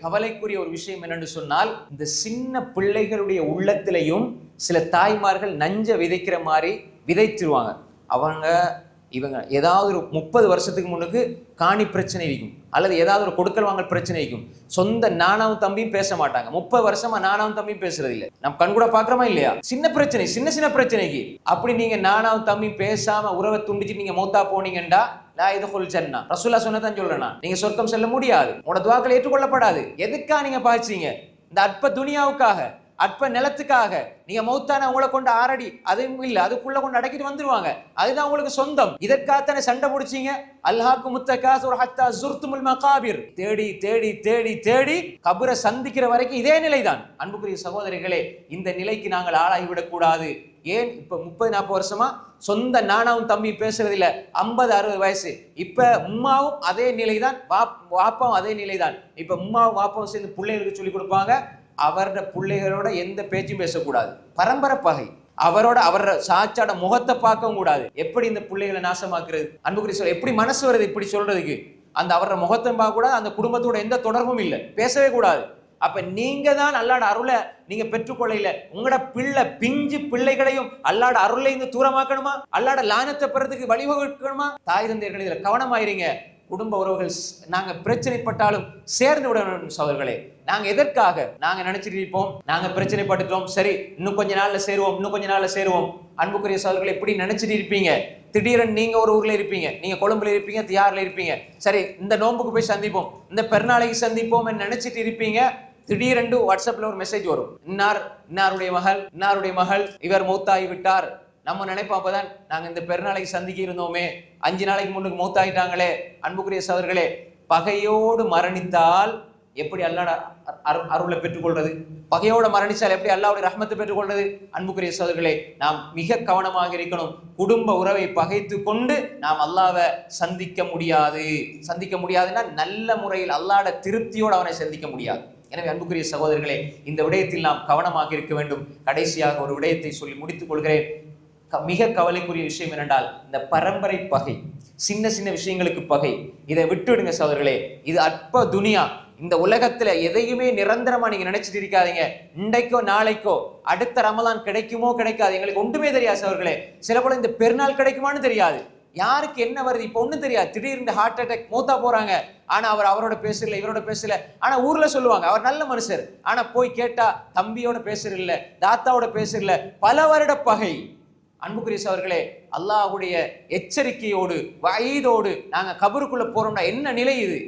கவலைக்குரிய ஒரு விஷயம் என்னன்னு சொன்னால் இந்த சின்ன பிள்ளைகளுடைய உள்ளத்திலையும் சில தாய்மார்கள் நஞ்ச விதைக்கிற மாதிரி விதைச்சிருவாங்க. அவங்க இவங்க ஏதாவது ஒரு முப்பது வருஷத்துக்கு முன்னுக்கு காணி பிரச்சனை இருக்கும் அல்லது ஏதாவது ஒரு கொடுக்கல் வாங்கல் பிரச்சனை இருக்கும் சொந்த நானாவும் தம்பியும் பேச மாட்டாங்க. முப்பது வருஷமா நானாவும் தம்பியும் பேசுறது இல்லை. நம்ம கண் கூட பாக்குறோமா இல்லையா? சின்ன பிரச்சனை சின்ன சின்ன பிரச்சனைக்கு. அப்படி நீங்க நானாவும் தம்பியும் பேசாம உறவை துண்டிச்சு நீங்க மௌத்தா போனீங்கண்டா நான் இது கொல் ஜன்னா. ரசூல்லா சொன்னதான் சொல்றேன். நீங்க சொர்க்கம் செல்ல முடியாது. உங்களோட துவாக்கள் ஏற்றுக்கொள்ளப்படாது. எதுக்கா நீங்க பாய்ச்சிங்க இந்த அற்ப துனியாவுக்காக. அற்ப நிலத்துக்காக. நீங்க மௌத்தான உங்களை கொண்டு ஆறடி அதுவும் இல்லை அதுக்குள்ள கொண்டு அடக்கிட்டு வந்துருவாங்க. அதுதான் உங்களுக்கு சொந்தம். இதற்காகத்தானே சண்டை பிடிச்சீங்க? அல்லாஹ்க்கு ஒரு ஹத்தா சுர்த்துமுல் மகாபிர். தேடி தேடி தேடி தேடி கபரை சந்திக்கிற வரைக்கும் இதே நிலைதான். அன்புக்குரிய சகோதரிகளே இந்த நிலைக்கு நாங்கள் ஆளாகிவிடக் கூடாது ஏன்? இப்ப முப்பது நாற்பது வருஷமா சொந்த நானாவும் தம்பி பேசுறது இல்ல ஐம்பது அறுபது வயசு. இப்ப உம்மாவும் அதே நிலைதான் வாப் வாப்பாவும் அதே நிலைதான். இப்ப உம்மாவும் வாப்பாவும் சேர்ந்து பிள்ளைகளுக்கு சொல்லி கொடுப்பாங்க. அவரோட பிள்ளைகளோட எந்த பேச்சும் பேசக்கூடாது. பரம்பரை பகை. அவரோட அவரோட சாச்சாட முகத்தை பார்க்கவும் கூடாது. எப்படி இந்த பிள்ளைகளை நாசமாக்குறது? அன்புக்குரிய சொல்ல எப்படி மனசு வருது இப்படி சொல்றதுக்கு? அந்த அவரோட முகத்தை பார்க்க கூடாது அந்த குடும்பத்தோட எந்த தொடர்பும் இல்லை. பேசவே கூடாது. அப்ப நீங்க தான் அல்லாட அருளை நீங்க பெற்றுக்கொள்ளையில உங்களோட பிள்ளை பிஞ்சு பிள்ளைகளையும் அல்லாட அருளை இருந்து தூரமாக்கணுமா? அல்லாட லானத்தை பெறதுக்கு வழிவகுக்கணுமா? தாய் தந்தையர்கள் இதுல கவனமாயிருங்க. குடும்ப உறவுகள் நாங்கள் பிரச்சனைப்பட்டாலும் சேர்ந்து விடணும் சோதர்களே நாங்கள் எதற்காக? நாங்கள் நினைச்சிட்டு இருப்போம். நாங்கள் பிரச்சனைப்பட்டுட்டோம். சரி இன்னும் கொஞ்ச நாளில் சேருவோம். இன்னும் கொஞ்ச நாளில் சேருவோம். அன்புக்குரிய சோதர்களை எப்படி நினைச்சிட்டு இருப்பீங்க. திடீரென்னு நீங்கள் ஒரு ஊரில் இருப்பீங்க. நீங்கள் கொழும்புல இருப்பீங்க தியாரில் இருப்பீங்க. சரி இந்த நோன்புக்கு போய் சந்திப்போம். இந்த பெருநாளைக்கு சந்திப்போம் நினைச்சிட்டு இருப்பீங்க. திடீரென்று வாட்ஸ்அப்பில் ஒரு மெசேஜ் வரும். இன்னார் இன்னாருடைய மகள் இன்னாருடைய மகள் இவர் மூத்தாகி விட்டார் நம்ம நினைப்போம் அப்பதான் நாங்க இந்த பெருநாளைக்கு சந்திக்க இருந்தோமே. அஞ்சு நாளைக்கு முன்னுக்கு மூத்தாயிட்டாங்களே. அன்புக்குரிய சகோதரர்களே பகையோடு மரணித்தால் எப்படி அல்லாட அரு- அருளை பெற்றுக்கொள்றது பகையோட மரணிச்சால் எப்படி அல்லாவுடைய ரஹ்மத்தை பெற்றுக்கொள்றது அன்புக்குரிய சோதர்களே நாம் மிக கவனமாக இருக்கணும். குடும்ப உறவை பகைத்து கொண்டு நாம் அல்லாவை சந்திக்க முடியாது. சந்திக்க முடியாதுன்னா நல்ல முறையில் அல்லாட திருப்தியோடு அவனை சந்திக்க முடியாது. எனவே அன்புக்குரிய சகோதரர்களே இந்த விடயத்தில் நாம் கவனமாக இருக்க வேண்டும். கடைசியாக ஒரு விடயத்தை சொல்லி முடித்துக் கொள்கிறேன். மிக கவலைக்குரிய விஷயம் என்னென்றால் இந்த பரம்பரை பகை சின்ன சின்ன விஷயங்களுக்கு பகை. இதை விட்டுவிடுங்க சோதர்களே இது அற்ப துனியா. இந்த உலகத்துல எதையுமே நிரந்தரமா நீங்க நினைச்சிட்டு இருக்காதீங்க. இன்றைக்கோ நாளைக்கோ அடுத்த ரமலான் கிடைக்குமோ கிடைக்காது. எங்களுக்கு ஒன்றுமே தெரியாது சோர்களே சில போல இந்த பெருநாள் கிடைக்குமான்னு தெரியாது. யாருக்கு என்ன வருது? இப்போ ஒண்ணும் தெரியாது. திடீர்னு ஹார்ட் அட்டாக் மூத்தா போறாங்க. ஆனா அவர் அவரோட பேசல இவரோட பேசல. ஆனா ஊர்ல சொல்லுவாங்க அவர் நல்ல மனுஷர். ஆனா போய் கேட்டா தம்பியோட பேசுறதில்ல தாத்தாவோட பேசுறதில்ல. பல வருட பகை. அன்புக்குரிய அவர்களே அல்லாஹ்வுடைய எச்சரிக்கையோடு வயதோடு நாங்கள் கபருக்குள்ளே போகிறோம்னா என்ன நிலை இது?